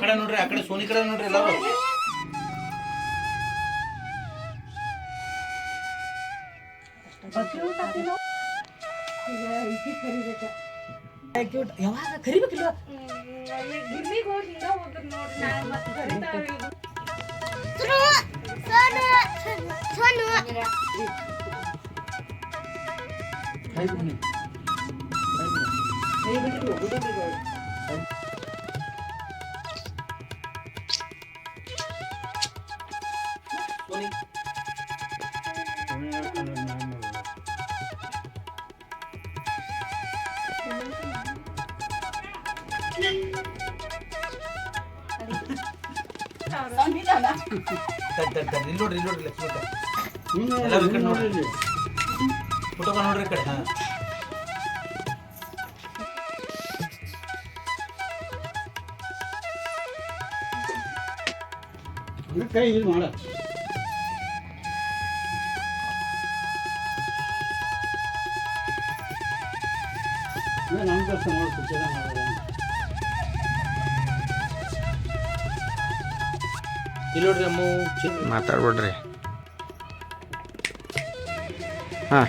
ಕಡೆ ನೋಡ್ರಿ ಆ ಕಡೆ ಸೋನಿ ಕಡೆ ನೋಡ್ರಿ ಎಲ್ಲರೂ. ಯಾವಾಗ ಕರಿಬೇಕಿಲ್ಲ ಸೋನು. ಸೋನು. 5 minutes. ಫೋಟೋಗ ನೋಡ್ರಿ ಕಡೆ ಕೈ ಇದು ಮಾಡ. ನಮ್ಮ ಕೆಲಸ ಇಲ್ಲಿ ನೋಡ್ರಿ ಅಮ್ಮ. ಮಾತಾಡ್ಬಿಡ್ರಿ. ಹಾಂ.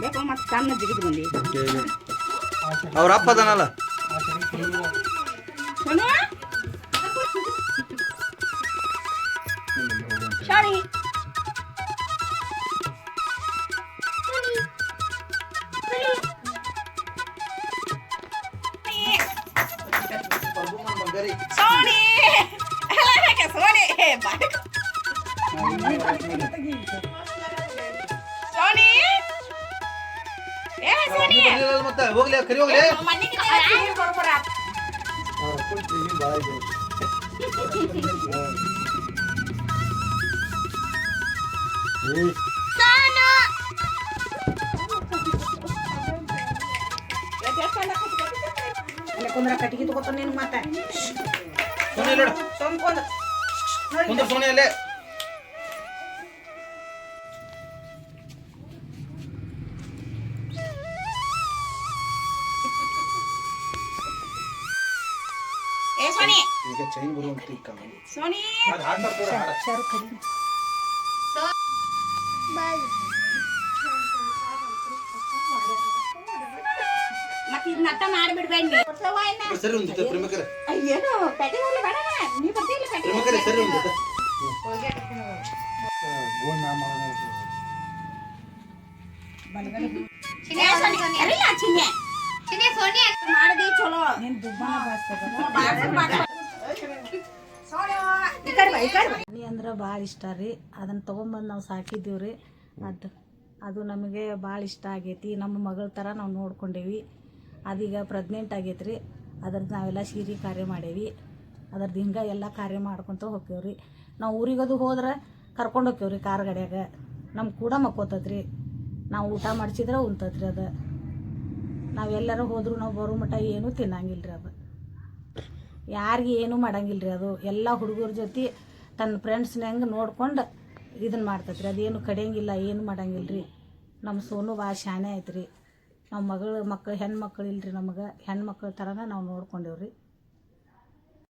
ಬೇಕು ಮತ್ತೆ ಸಣ್ಣ ಜಿಗಿದು ಬಂದಿ ಅವ್ರ ಅಪ್ಪ ಅದನಲ್ಲ ಸೋನು ಶಾಣಿ ಸೋನಿ ಸೋನಿ ಮತ್ತೆ ಹೋಗ್ಲಿ ಕರಿ ಹೋಗ್ಲಿ ಮನೆಗೆ ಬರ್ಬರ ಕುಂದ್ರ ಕಟ್ಟಿಗೆ ತಗೋತ ನೀನು ಮತ್ತೆ ಸೋನಿ ನೋಡು ತೊಂದ್ಕೊಂಡ್ ಕುಂದ್ರ ಸೋನಿ ಅಲ್ಲೇ ಏ ಸೋನಿ ಈಗ ಚೈನ್ ಬರುವಂತ ಈಗ ಸೋನಿ ಅದು ಹಾಡ್ತಾರೆ ಕೂಡ ಹಾಡ. ಶಾರು ಕರಿ ಮತ್ತೆ ಇದು ನಟ್ಟ ಮಾಡಿಬಿಡ್ಬೇಡಿ ಸರಿ ಒಂದು ಜೊತೆ ಪ್ರೇಮಕರ ಏನು ಪೆಟ್ಟಿ ಹೋಗ್ಲಿ ಬೇಡ ನೀ ಬರ್ತಿಲ್ಲ ಪೆಟ್ಟಿ ಪ್ರೇಮಕರೇ ಸರಿ ಒಂದು ಜೊತೆ ಅರಿಲ್ಲ ಚಿನ್ನೆ ಚಿನ್ನೆ ಸೋನಿ ಮಾಡದಿ ಚಲೋ. ಮನೆ ಅಂದ್ರೆ ಭಾಳ ಇಷ್ಟ ರೀ. ಅದನ್ನ ತೊಗೊಂಬಂದು ನಾವು ಸಾಕಿದ್ದೀವಿ ರೀ. ಅದು ಅದು ನಮಗೆ ಭಾಳ ಇಷ್ಟ ಆಗೈತಿ. ನಮ್ಮ ಮಗಳ ಥರ ನಾವು ನೋಡ್ಕೊಂಡೇವಿ. ಅದೀಗ ಪ್ರೆಗ್ನೆಂಟ್ ಆಗೈತೆ ರೀ ಅದ್ರದ್ದು ನಾವೆಲ್ಲ ಸೀರೆ ಕಾರ್ಯ ಮಾಡೇವಿ. ಅದ್ರದ್ದು ಹಿಂಗೆ ಎಲ್ಲ ಕಾರ್ಯ ಮಾಡ್ಕೊತ ಹೋಗ್ತೇವೆ ರೀ. ನಾವು ಊರಿಗದು ಹೋದ್ರೆ ಕರ್ಕೊಂಡು ಹೋಗ್ತೇವೆ ರೀ ಕಾರ್ ಗಡಿಯಾಗ. ನಮ್ಮ ಕೂಡ ಮಕ್ಕೋತತ್ರಿ. ರೀ ನಾವು ಊಟ ಮಾಡಿಸಿದ್ರೆ ಉಣ್ತತ್ರಿ ಅದು. ನಾವೆಲ್ಲರೂ ಹೋದ್ರು ನಾವು ಬರೋ ಮಟ್ಟ ಏನೂ ತಿನ್ನಂಗಿಲ್ಲ ರೀ ಅದು. ಯಾರಿಗೆ ಏನೂ ಮಾಡಂಗಿಲ್ಲ ರೀ ಅದು. ಎಲ್ಲ ಹುಡುಗರ ಜೊತೆ ತನ್ನ ಫ್ರೆಂಡ್ಸ್ನಂಗೆ ನೋಡ್ಕೊಂಡು ಇದನ್ನು ಮಾಡ್ತೈತೆ ರೀ ಅದೇನು ಕಡಿಯಂಗಿಲ್ಲ, ಏನು ಮಾಡಂಗಿಲ್ಲ ರೀ ನಮ್ಮ ಸೋನು ಭಾಳ ಶಾಣೆ ಐತೆ ರೀ ನಮ್ಮ ಮಗಳು ಮಕ್ಕಳು ಹೆಣ್ಮಕ್ಳು ಇಲ್ರಿ ನಮಗೆ. ಹೆಣ್ಮಕ್ಳ ಥರನೇ ನಾವು ನೋಡ್ಕೊಂಡೇವ್ರಿ.